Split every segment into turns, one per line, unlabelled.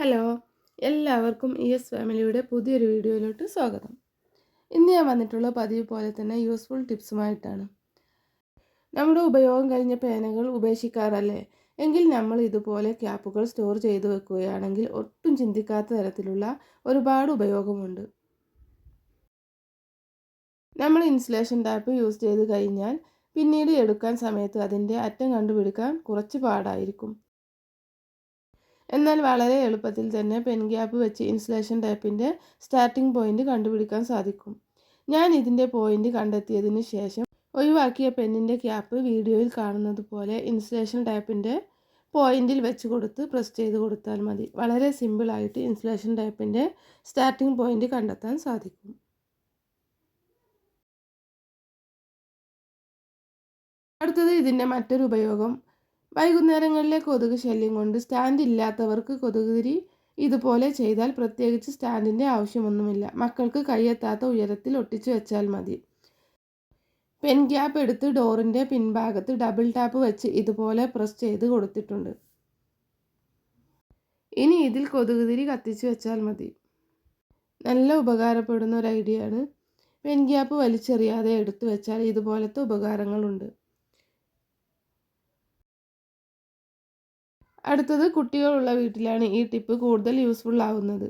Hello എല്ലാവർക്കും E S ഫാമിലിയുടെ പുതിയൊരു വീഡിയോയിലോട്ട് സ്വാഗതം. ഇന്ന് ഞാൻ വന്നിട്ടുള്ള പതിവ് പോലെ തന്നെ യൂസ്ഫുൾ ടിപ്സുമായിട്ടാണ്. നമ്മുടെ ഉപയോഗം കഴിഞ്ഞ പേനകൾ ഉപേക്ഷിക്കാറല്ലേ? എങ്കിൽ നമ്മൾ ഇതുപോലെ ക്യാപ്പുകൾ സ്റ്റോർ ചെയ്തു വെക്കുകയാണെങ്കിൽ ഒട്ടും ചിന്തിക്കാത്ത തരത്തിലുള്ള ഒരുപാട് ഉപയോഗമുണ്ട്. നമ്മൾ ഇൻസുലേഷൻ ടാപ്പ് യൂസ് ചെയ്ത് കഴിഞ്ഞാൽ പിന്നീട് എടുക്കാൻ സമയത്ത് അതിന്റെ അറ്റം കണ്ടുപിടിക്കാൻ കുറച്ച് പാടായിരിക്കും. എന്നാൽ വളരെ എളുപ്പത്തിൽ തന്നെ പെൻ ഗ്യാപ്പ് വെച്ച് ഇൻസുലേഷൻ ടാപ്പിന്റെ സ്റ്റാർട്ടിംഗ് പോയിന്റ് കണ്ടുപിടിക്കാൻ സാധിക്കും. ഞാൻ ഇതിന്റെ പോയിന്റ് കണ്ടെത്തിയതിന് ശേഷം ഒഴിവാക്കിയ പെന്നിന്റെ ക്യാപ്പ് വീഡിയോയിൽ കാണുന്നത് പോലെ ഇൻസുലേഷൻ ടാപ്പിന്റെ പോയിന്റിൽ വെച്ച് കൊടുത്ത് പ്രസ് ചെയ്ത് കൊടുത്താൽ മതി. വളരെ സിമ്പിളായിട്ട് ഇൻസുലേഷൻ ടാപ്പിന്റെ സ്റ്റാർട്ടിംഗ് പോയിന്റ് കണ്ടെത്താൻ സാധിക്കും. അടുത്തത് ഇതിന്റെ മറ്റൊരു ഉപയോഗം. വൈകുന്നേരങ്ങളിലെ കൊതുക് ശല്യം കൊണ്ട് സ്റ്റാൻഡ് ഇല്ലാത്തവർക്ക് കൊതുകുതിരി ഇതുപോലെ ചെയ്താൽ പ്രത്യേകിച്ച് സ്റ്റാൻഡിന്റെ ആവശ്യമൊന്നുമില്ല. മക്കൾക്ക് കൈയെത്താത്ത ഉയരത്തിൽ ഒട്ടിച്ചു വെച്ചാൽ മതി. പെൻ ഗ്യാപ്പ് എടുത്ത് ഡോറിന്റെ പിൻഭാഗത്ത് ഡബിൾ ടാപ്പ് വെച്ച് ഇതുപോലെ പ്രസ് ചെയ്ത് കൊടുത്തിട്ടുണ്ട്. ഇനി ഇതിൽ കൊതുകുതിരി കത്തിച്ചു വെച്ചാൽ മതി. നല്ല ഉപകാരപ്പെടുന്ന ഒരു ഐഡിയ ആണ് പെൻ ഗ്യാപ്പ് വലിച്ചെറിയാതെ എടുത്തു വെച്ചാൽ ഇതുപോലത്തെ ഉപകാരങ്ങളുണ്ട്. അടുത്തത് കുട്ടികളുള്ള വീട്ടിലാണ് ഈ ടിപ്പ് കൂടുതൽ യൂസ്ഫുൾ ആവുന്നത്.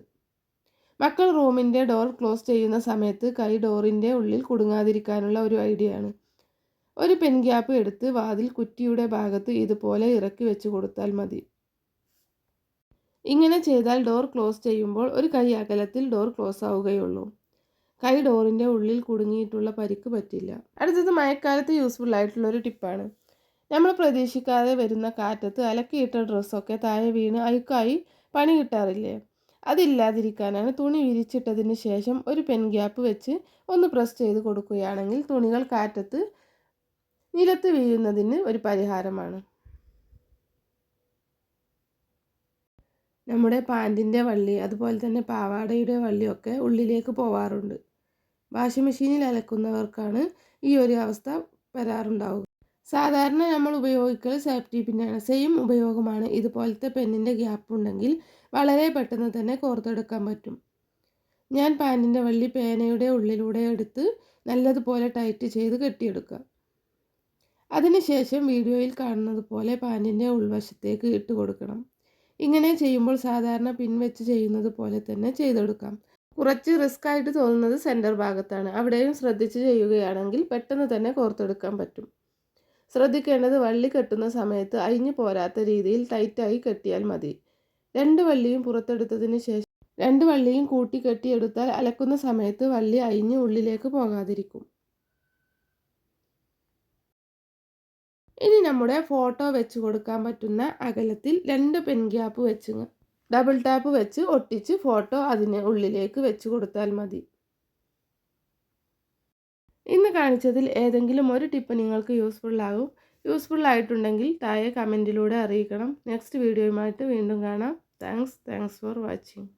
മക്കൾ റൂമിന്റെ ഡോർ ക്ലോസ് ചെയ്യുന്ന സമയത്ത് കൈ ഡോറിന്റെ ഉള്ളിൽ കുടുങ്ങാതിരിക്കാനുള്ള ഒരു ഐഡിയ ആണ്. ഒരു പെൻ ഗ്യാപ്പ് എടുത്ത് വാതിൽ കുറ്റിയുടെ ഭാഗത്ത് ഇതുപോലെ ഇറക്കി വെച്ച് കൊടുത്താൽ മതി. ഇങ്ങനെ ചെയ്താൽ ഡോർ ക്ലോസ് ചെയ്യുമ്പോൾ ഒരു കൈ അകലത്തിൽ ഡോർ ക്ലോസ് ആവുകയുള്ളൂ. കൈ ഡോറിന്റെ ഉള്ളിൽ കുടുങ്ങിയിട്ടുള്ള പരിക്ക് പറ്റില്ല. അടുത്തത് മഴക്കാലത്ത് യൂസ്ഫുൾ ആയിട്ടുള്ള ഒരു ടിപ്പാണ് നമ്മൾ പ്രതീക്ഷിക്കാതെ വരുന്ന കാറ്റത്ത് അലക്കിയിട്ട ഡ്രസ്സൊക്കെ താഴെ വീണ് അഴുക്കായി പണി കിട്ടാറില്ലേ? അതില്ലാതിരിക്കാനാണ് തുണി വിരിച്ചിട്ടതിന് ശേഷം ഒരു പെൻ ഗ്യാപ്പ് വെച്ച് ഒന്ന് പ്രസ് ചെയ്ത് കൊടുക്കുകയാണെങ്കിൽ തുണികൾ കാറ്റത്ത് നിലത്ത് വീഴുന്നതിന് ഒരു പരിഹാരമാണ്. നമ്മുടെ പാന്റിന്റെ വള്ളി അതുപോലെ തന്നെ പാവാടയുടെ വള്ളിയൊക്കെ ഉള്ളിലേക്ക് പോവാറുണ്ട്. വാഷിംഗ് മെഷീനിൽ അലക്കുന്നവർക്കാണ് ഈ ഒരു അവസ്ഥ വരാറുണ്ടാവുക. സാധാരണ നമ്മൾ ഉപയോഗിക്കൽ സേഫ്റ്റി പിന്നാണ് സെയിം ഉപയോഗമാണ് ഇതുപോലത്തെ പെന്നിന്റെ ഗ്യാപ്പ് ഉണ്ടെങ്കിൽ വളരെ പെട്ടെന്ന് തന്നെ കോർത്തെടുക്കാൻ പറ്റും. ഞാൻ പാന്റിന്റെ വള്ളി പേനയുടെ ഉള്ളിലൂടെ എടുത്ത് നല്ലതുപോലെ ടൈറ്റ് ചെയ്ത് കെട്ടിയെടുക്കുക. അതിനുശേഷം വീഡിയോയിൽ കാണുന്നത് പോലെ പാന്റിന്റെ ഉൾവശത്തേക്ക് ഇട്ട് കൊടുക്കണം. ഇങ്ങനെ ചെയ്യുമ്പോൾ സാധാരണ പിൻവെച്ച് ചെയ്യുന്നത് പോലെ തന്നെ ചെയ്തെടുക്കാം. കുറച്ച് റിസ്ക് ആയിട്ട് തോന്നുന്നത് സെന്റർ ഭാഗത്താണ്. അവിടെയും ശ്രദ്ധിച്ച് ചെയ്യുകയാണെങ്കിൽ പെട്ടെന്ന് തന്നെ കോർത്തെടുക്കാൻ പറ്റും. ശ്രദ്ധിക്കേണ്ടത് വള്ളി കെട്ടുന്ന സമയത്ത് അഴിഞ്ഞു പോരാത്ത രീതിയിൽ ടൈറ്റായി കെട്ടിയാൽ മതി. രണ്ട് വള്ളിയും പുറത്തെടുത്തതിന് ശേഷം രണ്ട് വള്ളിയും കൂട്ടി കെട്ടിയെടുത്താൽ അലക്കുന്ന സമയത്ത് വള്ളി അയിഞ്ഞ് ഉള്ളിലേക്ക് പോകാതിരിക്കും. ഇനി നമ്മുടെ ഫോട്ടോ വെച്ച് കൊടുക്കാൻ പറ്റുന്ന അകലത്തിൽ രണ്ട് പെൻ ഗ്യാപ്പ് വെച്ച് ഡബിൾ ടാപ്പ് വെച്ച് ഒട്ടിച്ച് ഫോട്ടോ അതിന് ഉള്ളിലേക്ക് വെച്ച് കൊടുത്താൽ മതി. ഇന്ന് കാണിച്ചതിൽ ഏതെങ്കിലും ഒരു ടിപ്പ് നിങ്ങൾക്ക് യൂസ്ഫുൾ ആയിട്ടുണ്ടെങ്കിൽ താഴെ കമന്റിലൂടെ അറിയിക്കണം. നെക്സ്റ്റ് വീഡിയോയുമായിട്ട് വീണ്ടും കാണാം. താങ്ക്സ്. Thanks for watching.